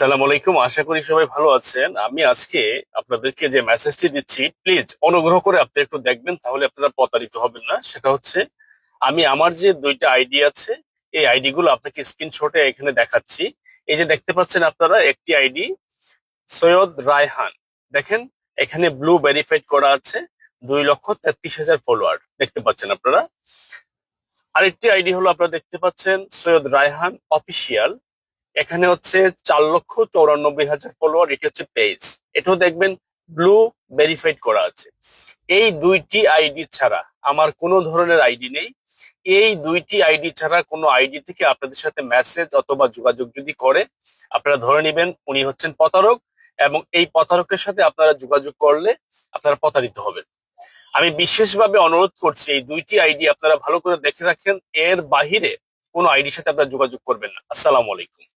সালাম আলাইকুম। আশা করি সবাই ভালো আছেন। আমি আজকে আপনাদেরকে যে মেসেজটি দিচ্ছি প্লিজ অনুগ্রহ করে আপনি একটু দেখবেন, তাহলে আপনারা প্রতারিত হবেন না। সেটা হচ্ছে, আমি আমার যে দুইটা আইডি আছে, এই আইডি গুলো আপনাকে স্ক্রিনশটে এখানে দেখাচ্ছি। এই যে দেখতে পাচ্ছেন আপনারা, একটি আইডি সৈয়দ রায়হান। দেখেন, এখানে ব্লু ভেরিফাইড করা আছে, দুই লক্ষ তেত্রিশ হাজার ফলোয়ার দেখতে পাচ্ছেন আপনারা। আরেকটি আইডি হলো, আপনারা দেখতে পাচ্ছেন, সৈয়দ রায়হান অফিসিয়াল এখানে হচ্ছে চার লক্ষ চৌরানব্বই হাজার ফলোয়ার এটি হচ্ছে পেজ এটাও দেখবেন ব্লু ভেরিফাইড করা আছে। এই দুইটি আইডি ছাড়া আমার কোনো ধরনের আইডি নেই। এই দুইটি আইডি ছাড়া কোনো আইডি থেকে আপনাদের সাথে মেসেজ অথবা যোগাযোগ যদি করে, আপনারা ধরে নেবেন উনি হচ্ছেন প্রতারক এবং এই প্রতারকের সাথে আপনারা যোগাযোগ করলে আপনারা প্রতারিত হবেন। আমি বিশেষভাবে অনুরোধ করছি, এই দুইটি আইডি আপনারা ভালো করে দেখে রাখেন। এর বাহিরে কোনো আইডির সাথে আপনারা যোগাযোগ করবেন না। আসসালামু আলাইকুম।